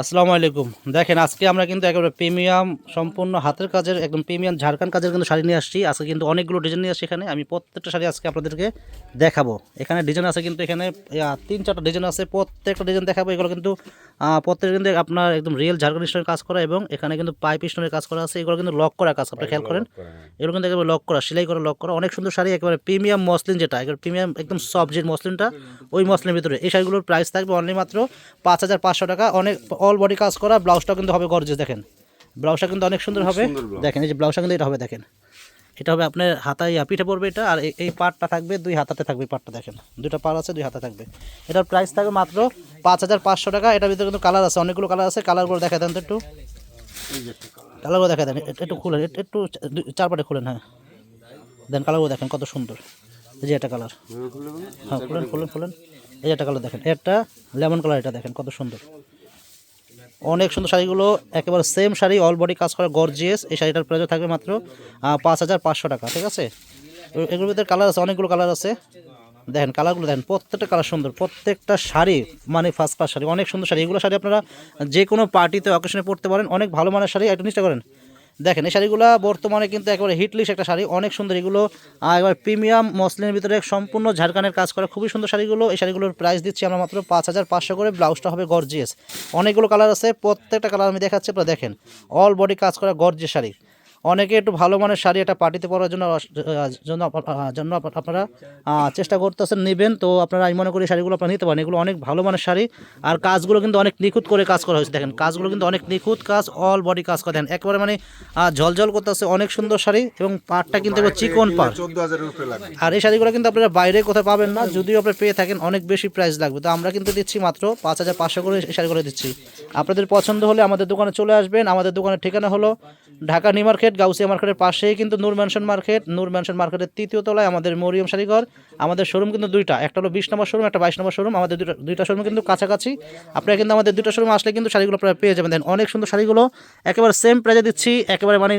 আসসালামু আলাইকুম। দেখেন আজকে আমরা কিন্তু একেবারে প্রিমিয়াম সম্পূর্ণ হাতের কাজের একদম প্রিমিয়াম ঝাড়খান কাজের কিন্তু শাড়ি নিয়ে আসছি। আজকে কিন্তু অনেকগুলো ডিজাইন নিয়ে আসছি এখানে। আমি প্রত্যেকটা শাড়ি আজকে আপনাদেরকে দেখাবো। এখানে ডিজাইন আছে কিন্তু এখানে তিন চারটা ডিজাইন আছে। প্রত্যেকটা ডিজাইন দেখাবো। এগুলো কিন্তু আহ, প্রত্যেকটা কিন্তু আপনার একদম রিয়েল ঝাড়খান স্টোনের কাজ করা এবং এখানে কিন্তু পাইপ স্টোনের কাজ করা আছে। এগুলো কিন্তু লক করা কাজ আপনি খেয়াল করেন। এগুলো কিন্তু একেবারে লক করা সেলাই করা লক করা। অনেক সুন্দর শাড়ি একেবারে প্রিমিয়াম মসলিন যেটা একেবারে প্রিমিয়াম একদম সফট যে মসলিনটা ওই মসলিনের ভিতরে। এই শাড়িগুলোর প্রাইস থাকবে অনলি মাত্র পাঁচ হাজার পাঁচশো টাকা। অনেক অল বডি কাজ করা ব্লাউজটা কিন্তু হবে গর্জেস দেখেন। ব্লাউজটা কিন্তু অনেক সুন্দর হবে। দেখেন এই যে ব্লাউজটা কিন্তু এটা হবে দেখেন। এটা হবে আপনার হাতায় ইয়া, পিঠে পড়বে এটা আর এই- পার্টটা থাকবে দুই হাতাতে থাকবে এই পার্টটা দেখেন। দুইটা পার আছে দুই হাতে থাকবে। এটার প্রাইস থাকবে মাত্র পাঁচ হাজার পাঁচশো টাকা। এটার ভিতরে কিন্তু কালার আছে অনেকগুলো কালার আছে। কালারগুলো দেখা দেন তো একটু। কালারগুলো দেখা দেন। একটু- খুলেন একটু- একটু দুই- চার পাটে খুলেন হ্যাঁ। দেন কালারগুলো দেখেন কত সুন্দর। এই যে একটা কালার হ্যাঁ খুলেন খুলেন খুলেন। এই একটা কালার দেখেন একটা লেমন কালার এটা দেখেন কত সুন্দর। অনেক সুন্দর শাড়িগুলো, একেবারে সেম শাড়ি অল বডি কাজ করা গর্জিয়াস এই শাড়িটার প্রাইস থাকবে মাত্র পাঁচ হাজার পাঁচশো টাকা, ঠিক আছে? এগুলোর ভিতরে কালার আছে, অনেকগুলো কালার আছে। দেখেন কালারগুলো দেখেন, প্রত্যেকটা কালার সুন্দর, প্রত্যেকটা শাড়ি মানে ফার্স্ট ক্লাস শাড়ি, অনেক সুন্দর শাড়ি। এগুলো শাড়ি আপনারা যে কোনো পার্টিতে অকেশনে পড়তে পারেন, অনেক ভালো মানের শাড়ি, একটু নিশ্চয় করেন দেখেন, এই শাড়িগুলো বর্তমানে কিন্তু একেবারে হিটলিস একটা শাড়ি, অনেক সুন্দর। এগুলো একবার প্রিমিয়াম মসলিনের ভিতরে সম্পূর্ণ ঝাড়খানের কাজ করা খুবই সুন্দর শাড়িগুলো। এই শাড়িগুলোর প্রাইস দিচ্ছি আমরা মাত্র পাঁচ হাজার পাঁচশো করে। ব্লাউজটা হবে গর্জিয়াস অনেকগুলো কালার আছে, প্রত্যেকটা কালার আমি দেখাচ্ছি, আপনারা দেখেন। অল বডি কাজ করা গর্জিয়াস শাড়ি। অনেকে একটু ভালো মানের শাড়ি একটা পার্টিতে পরার জন্য জন্য জন্য আপনারা চেষ্টা করতেছেন নেবেন। তো আপনারা আমি মনে করি শাড়িগুলো আপনারা নিতে পারেন। এগুলো অনেক ভালো মানের শাড়ি। আর কাজগুলো কিন্তু অনেক নিখুঁত করে কাজ করা হয়েছে। দেখেন কাজগুলো কিন্তু অনেক নিখুঁত কাজ অল বডি কাজ করা। দেখেন একেবারে মানে ঝলঝল করতেছে অনেক সুন্দর শাড়ি এবং পাটটা কিন্তু চিকন পাড়। চোদ্দ হাজার রুপে আর এই শাড়িগুলো কিন্তু আপনারা বাইরে কোথাও পাবেন না যদিও আপনি পেয়ে থাকেন অনেক বেশি প্রাইস লাগবে। তো আমরা কিন্তু দিচ্ছি মাত্র পাঁচ হাজার পাঁচশো করে এই শাড়িগুলো দিচ্ছি। আপনাদের পছন্দ হলে আমাদের দোকানে চলে আসবেন। আমাদের দোকানের ঠিকানা হলো ঢাকা নিউ মার্কেট, গাউসিয়া মার্কেটের পাশেই কিন্তু Noor Mansion market. Noor Mansion মার্কেটের তৃতীয় তলায় আমাদের মরিয়ম শাড়িঘর আমাদের শোরুম কিন্তু দুইটা। একটা হলো বিশ নম্বর শোরুম একটা বাইশ নম্বর শোরুম আমাদের দুইটা দুইটা শোরুম কিন্তু কাছাকাছি। আপনারা কিন্তু আমাদের দুইটা শোরুম আসলে কিন্তু শাড়িগুলো আপনারা পেয়ে যাবেন। দেন অনেক সুন্দর শাড়িগুলো, একেবারে সেম প্রাইজে দিচ্ছি, একেবারে মানে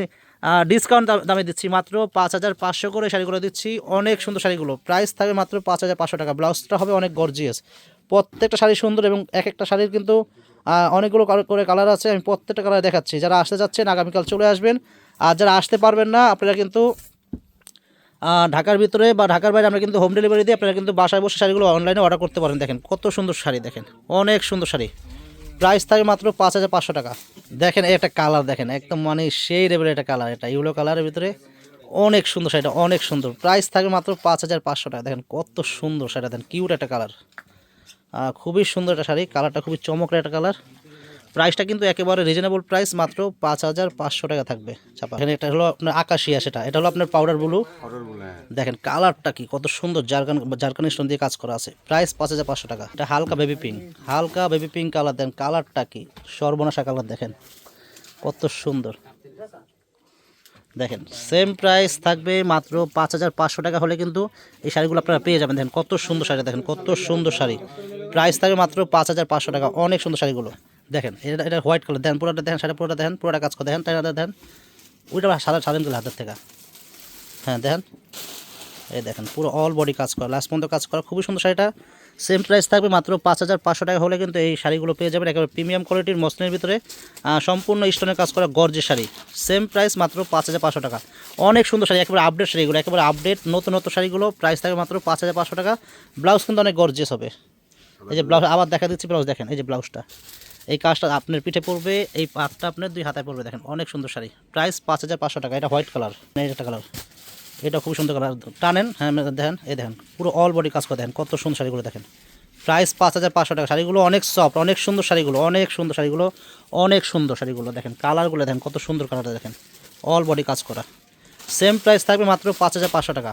ডিসকাউন্ট দামে দিচ্ছি। মাত্র পাঁচ হাজার পাঁচশো করে শাড়িগুলো দিচ্ছি। অনেক সুন্দর শাড়িগুলো। প্রাইস থাকবে মাত্র পাঁচ হাজার পাঁচশো টাকা। ব্লাউজটা হবে অনেক গর্জিয়াস প্রত্যেকটা শাড়ি সুন্দর এবং এক একটা শাড়ির কিন্তু অনেকগুলো করে কালার আছে, আমি প্রত্যেকটা কালার দেখাচ্ছি। যারা আসতে যাচ্ছেন, আগামীকাল চলে আসবেন। আর যারা আসতে পারবেন না, আপনারা কিন্তু ঢাকার ভিতরে বা ঢাকার বাইরে আমরা কিন্তু হোম ডেলিভারি দিই আপনারা কিন্তু বাসায় বসে শাড়িগুলো অনলাইনে অর্ডার করতে পারেন। দেখেন, কত সুন্দর শাড়ি, দেখেন। অনেক সুন্দর শাড়ি। প্রাইস থাকে মাত্র পাঁচ হাজার পাঁচশো টাকা। দেখেন একটা কালার দেখেন, একদম মানে সেই লেভেলের একটা কালার এটা ইউলো কালারের ভিতরে অনেক সুন্দর শাড়িটা, অনেক সুন্দর। প্রাইস থাকে মাত্র পাঁচ হাজার পাঁচশো টাকা। দেখেন, কত সুন্দর শাড়িটা, দেখেন কিউট একটা কালার খুবই সুন্দর একটা শাড়ি কালারটা খুবই চমকের একটা কালার। প্রাইসটা কিন্তু একেবারে রিজনেবল প্রাইস মাত্র পাঁচ হাজার পাঁচশো টাকা থাকবে চাপা। এখানে এটা হলো আপনার আকাশিয়া সেটা এটা হলো আপনার পাউডার ব্লু অর্ডার বলে হ্যাঁ। দেখেন কালারটা কি কত সুন্দর জারকান জারকান স্টোন দিয়ে কাজ করা আছে। প্রাইস পাঁচ হাজার পাঁচশো টাকা। এটা হালকা বেবি পিঙ্ক হালকা বেবি পিঙ্ক কালার। দেন কালারটা কি সর্বনাশা কালার দেখেন কত সুন্দর। দেখেন সেম প্রাইস থাকবে মাত্র পাঁচ হাজার পাঁচশো টাকা হলে কিন্তু এই শাড়িগুলো আপনারা পেয়ে যাবেন। দেখেন, কত সুন্দর শাড়ি, দেখেন, কত সুন্দর শাড়ি। প্রাইস থাকবে মাত্র পাঁচ হাজার পাঁচশো টাকা, অনেক সুন্দর শাড়িগুলো। দেখেন, এটা এটা হোয়াইট কালার দেখেন, পুরোটা দেখেন শাড়ি পুরোটা দেখেন, পুরোটা কাজ করে। দেখেন, তাই দেখেন? ওইটা সাদা স্বাধীন তুলে হাতের থেকে। হ্যাঁ দেখেন? এই দেখেন, পুরো অল বডি কাজ করা। লাস্ট পর্যন্ত কাজ করা। খুবই সুন্দর শাড়িটা। সেম প্রাইস থাকবে মাত্র পাঁচ হাজার পাঁচশো টাকা হলে কিন্তু এই শাড়িগুলো পেয়ে যাবেন একেবারে প্রিমিয়াম কোয়ালিটির মসলিনের ভিতরে সম্পূর্ণ স্টোনের কাজ করা গর্জের শাড়ি। সেম প্রাইস মাত্র পাঁচ হাজার পাঁচশো টাকা। অনেক সুন্দর শাড়ি, একেবারে আপডেট শাড়িগুলো, একেবারে আপডেট নতুন নতুন শাড়িগুলো প্রাইস থাকবে মাত্র পাঁচ হাজার পাঁচশো টাকা। ব্লাউজ কিন্তু অনেক গর্জিয়াস হবে। এই যে ব্লাউজ, আবার দেখা দিচ্ছি ব্লাউজ, দেখেন এই যে ব্লাউজটা। এই কাজটা আপনার পিঠে পড়বে এই পাটটা আপনার দুই হাতায় পড়বে দেখেন অনেক সুন্দর শাড়ি। প্রাইস পাঁচ হাজার পাঁচশো টাকা, এটা হোয়াইট কালার এটা কালার এটা খুব সুন্দর কালার টানেন হ্যাঁ দেখেন, এই দেখেন, পুরো অল বডি কাজ করে দেখেন, কত সুন্দর শাড়িগুলো দেখেন। প্রাইস পাঁচ হাজার পাঁচশো টাকা। শাড়িগুলো অনেক সফট অনেক সুন্দর শাড়িগুলো, অনেক সুন্দর শাড়িগুলো, অনেক সুন্দর শাড়িগুলো দেখেন। কালারগুলো দেখেন, কত সুন্দর কালারটা দেখেন। অল বডি কাজ করা। সেম প্রাইস থাকবে মাত্র পাঁচ হাজার পাঁচশো টাকা।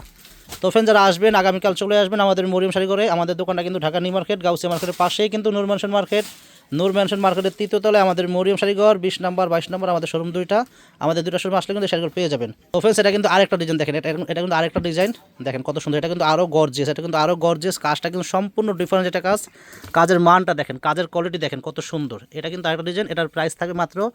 তো ফ্রেন্ড যারা আসবেন, আগামীকাল চলে আসবেন আমাদের মরিয়ম শাড়ি করে আমাদের দোকানটা কিন্তু ঢাকা নিউ মার্কেট, গাউসিয়া মার্কেটের পাশেই কিন্তু Noor Mansion market. Noor Mansion মার্কেটের তৃতীয় তলায় আমাদের মরিয়ম শাড়িঘর বিশ নম্বর, বাইশ নম্বর, আমাদের শোরুম দুইটা, আমাদের দুইটা শোরুম আসলে কিন্তু শাড়িগুলো পেয়ে যাবেন। তো ফ্রেন্ডস এটা কিন্তু আরেকটা ডিজাইন দেখেন, এটা এটা কিন্তু আরেকটা ডিজাইন দেখেন কত সুন্দর, এটা কিন্তু আরও গর্জিয়াস এটা কিন্তু আরও গর্জিয়াস কাজটা কিন্তু সম্পূর্ণ ডিফারেন্ট একটা কাজ। কাজের মানটা দেখেন, কাজের কোয়ালিটি দেখেন কত সুন্দর। এটা কিন্তু আরেকটা ডিজাইন এটার প্রাইস থাকে মাত্র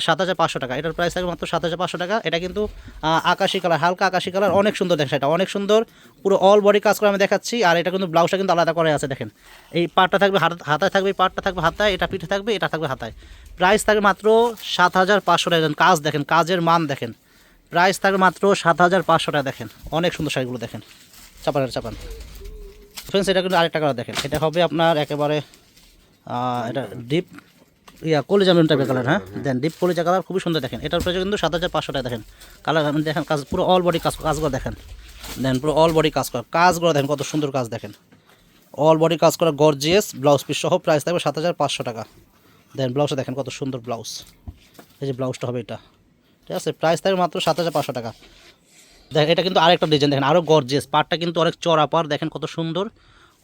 সাত হাজার পাঁচশো টাকা। এটার প্রাইস থাকে মাত্র সাত হাজার পাঁচশো টাকা। এটা কিন্তু আকাশি কালার হালকা আকাশি কালার অনেক সুন্দর দেখেন সেটা, অনেক সুন্দর। পুরো অল বডি কাজ করে আমি দেখাচ্ছি, আর এটা কিন্তু ব্লাউজটা কিন্তু আলাদা করে আছে, দেখেন। এই পাটটা থাকবে হাত- হাতায় থাকবে, এই পাটটা থাকবে হাতায়। এটা পিঠে থাকবে, এটা থাকবে হাতায়। প্রাইস থাকবে মাত্র সাত হাজার পাঁচশো টাকা। কাজ দেখেন, কাজের মান দেখেন। প্রাইস থাকবে মাত্র সাত হাজার পাঁচশো টাকা। দেখেন, অনেক সুন্দর শাড়িগুলো দেখেন। চাপানের চাপান। ফ্রেন্ডস এটা কিন্তু আরেকটা কালার দেখেন। এটা হবে আপনার একেবারে এটা ডিপ ইয়া, কলিজা মেরুন টাইপের কালার হ্যাঁ? দেন ডিপ কলিজা কালার খুবই সুন্দর দেখেন। এটার প্রাইস কিন্তু সাত হাজার পাঁচশো টাকা দেখেন। কালার দেখেন, কাজ পুরো অল বডি কাজ, কাজগুলো দেখেন। দেন পুরো অল বডি কাজ করা কাজগুলো দেখেন, কত সুন্দর কাজ দেখেন। অল বডি কাজ করা গর্জিয়াস ব্লাউজ পিস সহ প্রাইস থাকবে সাত হাজার পাঁচশো টাকা। দেন ব্লাউজটা দেখেন কত সুন্দর ব্লাউজ এই যে ব্লাউজটা হবে এটা। ঠিক আছে? প্রাইস থাকবে মাত্র সাত হাজার পাঁচশো টাকা। দেখেন, এটা কিন্তু আরেকটা ডিজাইন দেখেন আরও গর্জিয়াস পাটটা কিন্তু অনেক চড়া পার দেখেন কত সুন্দর।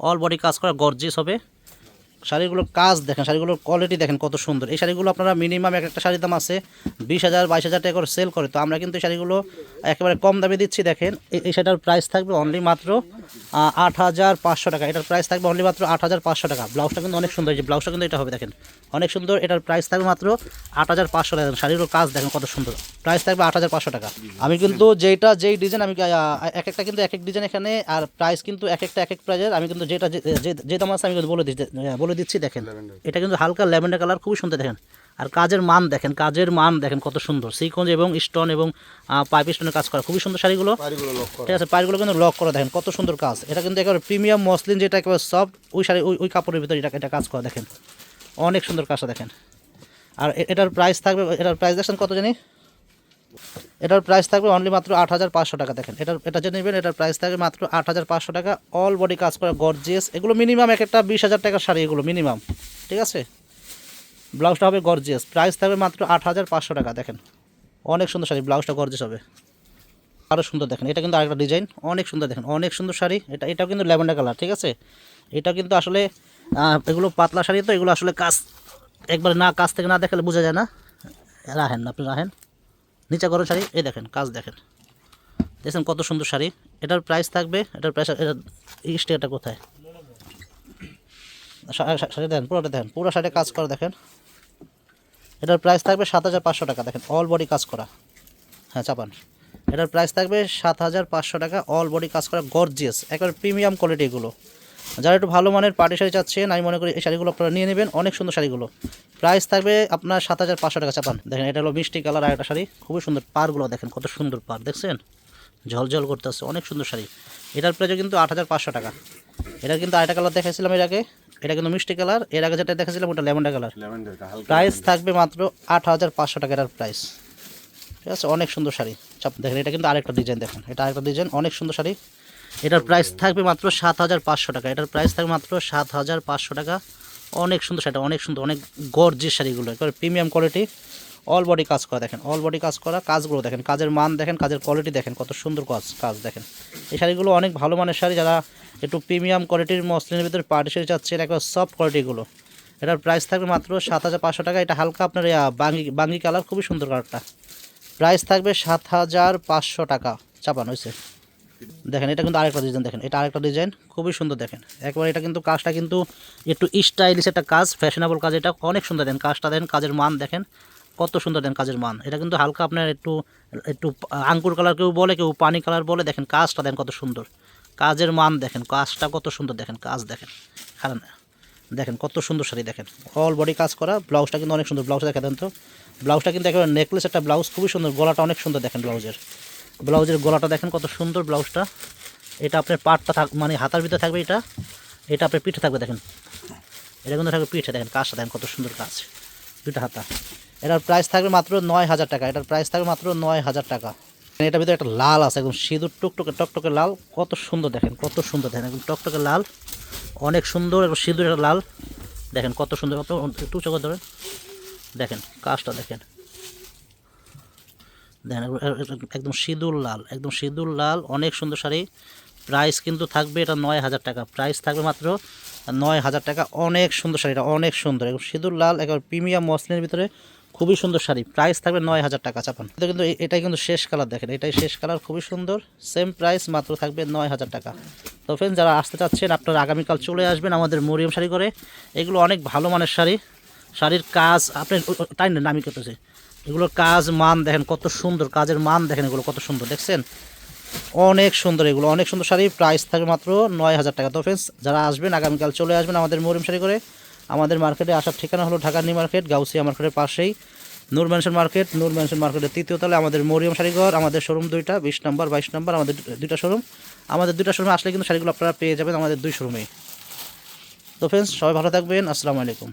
অল বডি কাজ করা গর্জিয়াস হবে। শাড়িগুলোর কাজ দেখেন, শাড়িগুলোর কোয়ালিটি দেখেন কত সুন্দর। এই শাড়িগুলো আপনারা মিনিমাম এক একটা শাড়ির দাম আছে বিশ হাজার, বাইশ হাজার টাকা করে সেল করে। তো আমরা কিন্তু এই শাড়িগুলো একেবারে কম দামে দিচ্ছি, দেখেন। এই- শাড়িটার প্রাইস থাকবে অনলি মাত্র আট হাজার পাঁচশো টাকা। এটার প্রাইস থাকবে অনলি মাত্র আট হাজার পাঁচশো টাকা। ব্লাউজটা কিন্তু অনেক সুন্দর, এই যে ব্লাউজটা কিন্তু এটা হবে, দেখেন। অনেক সুন্দর, এটার প্রাইস থাকবে মাত্র আট হাজার পাঁচশো টাকা। শাড়িগুলোর কাজ দেখেন কত সুন্দর। প্রাইস থাকবে আট হাজার পাঁচশো টাকা। আমি কিন্তু যেটা, যেই ডিজাইন আমি এক একটা কিন্তু এক এক ডিজাইন এখানে, আর প্রাইস কিন্তু এক একটা, এক এক প্রাইজের আমি কিন্তু যেটা, যে দাম আছে, আমি কিন্তু বলে দিচ্ছি বলে দিচ্ছি দেখেন। এটা কিন্তু হালকা ল্যাভেন্ডার কালার খুবই সুন্দর দেখেন। আর কাজের মান দেখেন কাজের মান দেখেন কত সুন্দর। সিকোঞ্জ এবং স্টোন এবং পাইপ স্টোনের কাজ করা খুবই সুন্দর শাড়িগুলো। ঠিক আছে পাইপগুলো কিন্তু লক করা দেখেন কত সুন্দর কাজ। এটা কিন্তু একেবারে প্রিমিয়াম মসলিন যেটা একেবারে সফট ওই শাড়ি ওই ওই কাপড়ের ভিতরে এটা এটা কাজ করা দেখেন। অনেক সুন্দর কাজটা দেখেন। আর এটার প্রাইস থাকবে এটার প্রাইস দেখছেন কত জানি? এটার প্রাইস থাকবে অনলি মাত্র আট হাজার পাঁচশো টাকা, দেখেন। এটার, এটা যে নেবেন, এটার প্রাইস থাকবে মাত্র আট হাজার পাঁচশো টাকা। অল বডি কাজ করা গর্জিয়াস এগুলো মিনিমাম এক একটা বিশ হাজার টাকার শাড়ি এগুলো মিনিমাম ঠিক আছে? ব্লাউজটা হবে গর্জিয়াস প্রাইস থাকবে মাত্র আট হাজার পাঁচশো টাকা, দেখেন। অনেক সুন্দর শাড়ি ব্লাউজটা গর্জিয়াস হবে। আরও সুন্দর, দেখেন। এটা কিন্তু আরেকটা ডিজাইন অনেক সুন্দর, দেখেন। অনেক সুন্দর শাড়ি। এটা, এটাও কিন্তু ল্যাভেন্ডার কালার ঠিক আছে? এটা কিন্তু আসলে এগুলো পাতলা শাড়ি তো, এগুলো আসলে কাজ, একবার না, কাজ থেকে না দেখালে বোঝা যায় না। রাহেন আপনি রাহেন নিচে গরম শাড়ি, এই দেখেন, কাজ দেখেন। দেখছেন কত সুন্দর শাড়ি? এটার প্রাইস থাকবে, এটার প্রাইস এটা স্টেটা কোথায়? শাড়ি দেখেন, পুরোটা দেখেন, পুরো শাড়ি কাজ করা দেখেন। এটার প্রাইস থাকবে সাত হাজার পাঁচশো টাকা, দেখেন অল বডি কাজ করা। হ্যাঁ চাপান। এটার প্রাইস থাকবে সাত হাজার পাঁচশো টাকা অল বডি কাজ করা গর্জিয়াস একবার প্রিমিয়াম কোয়ালিটি এগুলো। যারা একটু ভালো মানের পার্টি শাড়ি চাচ্ছেন, আমি মনে করি এই শাড়িগুলো আপনারা নিয়ে নেবেন, অনেক সুন্দর শাড়িগুলো। প্রাইস থাকবে আপনার সাত হাজার পাঁচশো টাকা চাপান। দেখেন এটা হলো মিষ্টি কালার আর একটা শাড়ি। খুবই সুন্দর পারগুলো দেখেন কত সুন্দর পার দেখছেন? ঝলঝল করতেছে অনেক সুন্দর শাড়ি। এটার প্রাইস কিন্তু আট হাজার পাঁচশো টাকা। এটা কিন্তু আরেকটা কালার দেখাইছিলাম এর আগে। এটা কিন্তু মিষ্টি কালার। এর আগে যেটা দেখাছিলাম ওটা লেমন্ডা কালার। প্রাইস থাকবে মাত্র আট হাজার পাঁচশো টাকা এটার প্রাইস। ঠিক আছে অনেক সুন্দর শাড়ি। চাপ দেখেন এটা কিন্তু আরেকটা ডিজাইন দেখেন। এটা আরেকটা ডিজাইন অনেক সুন্দর শাড়ি। এটার প্রাইস থাকবে মাত্র সাত হাজার পাঁচশো টাকা। এটার প্রাইস থাকবে মাত্র সাত হাজার পাঁচশো টাকা। অনেক সুন্দর শাড়ি অনেক সুন্দর, অনেক গর্জিয়াস শাড়িগুলো। একেবারে প্রিমিয়াম কোয়ালিটি অল বডি কাজ করা দেখেন অল বডি কাজ করা কাজগুলো দেখেন, কাজের মান দেখেন, কাজের কোয়ালিটি দেখেন, কত সুন্দর কাজ কাজ দেখেন। এই শাড়িগুলো অনেক ভালো মানের শাড়ি, যারা একটু প্রিমিয়াম কোয়ালিটির মসলিনের ভিতরে পার্টি শাড়ি চাচ্ছেন, একবার সফট কোয়ালিটিগুলো এটার প্রাইস থাকবে মাত্র সাত হাজার পাঁচশো টাকা, এটা হালকা আপনার বাঙ্গি বাঙ্গি কালার খুবই সুন্দর কালারটা প্রাইস থাকবে সাত হাজার পাঁচশো টাকা চাপান হয়েছে দেখেন, এটা কিন্তু আরেকটা ডিজাইন দেখেন, এটা আরেকটা ডিজাইন খুবই সুন্দর দেখেন। একবার এটা কিন্তু কাজটা কিন্তু একটু স্টাইলিশ একটা কাজ ফ্যাশনেবল কাজ, এটা অনেক সুন্দর দেন কাজটা দেন কাজের মান দেখেন, কত সুন্দর দেন কাজের মান। এটা কিন্তু হালকা আপনার একটু একটু আঙ্কুর কালার কেউ বলে, কেউ পানি কালার বলে, দেখেন কাজটা দেন কত সুন্দর। কাজের মান দেখেন, কাজটা কত সুন্দর দেখেন, কাজ দেখেন কারণ দেখেন কত সুন্দর শাড়ি দেখেন অল বডি কাজ করা ব্লাউজটা কিন্তু অনেক সুন্দর ব্লাউজ দেখা দেন তো। ব্লাউজটা কিন্তু একেবারে নেকলেস একটা ব্লাউজ খুবই সুন্দর, গলাটা অনেক সুন্দর দেখেন ব্লাউজের ব্লাউজের গলাটা দেখেন কত সুন্দর ব্লাউজটা। এটা আপনার পাটটা থাক মানে হাতার ভিতরে থাকবে এটা। এটা আপনার পিঠে থাকবে দেখেন। এটা কিন্তু থাকবে পিঠে, দেখেন কাজটা, দেখেন কত সুন্দর কাজ। দুটা হাতা। এটার প্রাইস থাকবে মাত্র নয় হাজার টাকা। এটার প্রাইস থাকবে মাত্র নয় হাজার টাকা। এটার ভিতরে একটা লাল আছে, একদম সিঁদুর, টুকটুকে, টকটকে লাল। কত সুন্দর দেখেন, কত সুন্দর দেখেন, একদম টকটকে লাল। অনেক সুন্দর, একদম সিঁদুর লাল। দেখেন কত সুন্দর একটু চোখে ধরেন। দেখেন, কাজটা দেখেন। দেখেন একদম- সিঁদুর লাল, একদম সিঁদুর লাল, অনেক সুন্দর শাড়ি। প্রাইস কিন্তু থাকবে এটা নয় হাজার টাকা। প্রাইস থাকবে মাত্র নয় হাজার টাকা। অনেক সুন্দর শাড়িটা অনেক সুন্দর। একদম সিঁদুর লাল একবার প্রিমিয়াম মসলিনের ভিতরে খুবই সুন্দর শাড়ি। প্রাইস থাকবে নয় হাজার টাকা, চাপান। কিন্তু এটাই কিন্তু শেষ কালার দেখেন, এটাই শেষ কালার, খুবই সুন্দর। সেম প্রাইস মাত্র থাকবে নয় হাজার টাকা। তো ফ্রেন্ড যারা আসতে চাচ্ছেন, আপনারা আগামীকাল চলে আসবেন আমাদের মরিয়ম শাড়ি করে। এগুলো অনেক ভালো মানের শাড়ি। শাড়ির কাজ, আপনি না? আমি করতেছি। এগুলোর কাজ মান দেখেন, কত সুন্দর কাজের মান দেখেন এগুলো, কত সুন্দর, দেখছেন? অনেক সুন্দর এগুলো, অনেক সুন্দর শাড়ি প্রাইস থাকবে মাত্র নয় হাজার টাকা। তো ফ্রেন্ডস যারা আসবেন, আগামীকাল চলে আসবেন আমাদের মরিম শাড়ি করে, আমাদের মার্কেটে আসার ঠিকানা হলো ঢাকা নিউ মার্কেট, গাউসিয়া মার্কেটের পাশেই। Noor Mansion market Noor Mansion মার্কেটের তৃতীয় তলে আমাদের মরিয়ম শাড়িঘর আমাদের শোরুম দুইটা, বিশ নম্বর বাইশ নম্বর আমাদের দুইটা শোরুম আমাদের দুইটা শোরুমে আসলে কিন্তু শাড়িগুলো আপনারা পেয়ে যাবেন আমাদের দুই শোরুমেই তো ফ্রেন্ডস সবাই ভালো থাকবেন, আসসালামু আলাইকুম।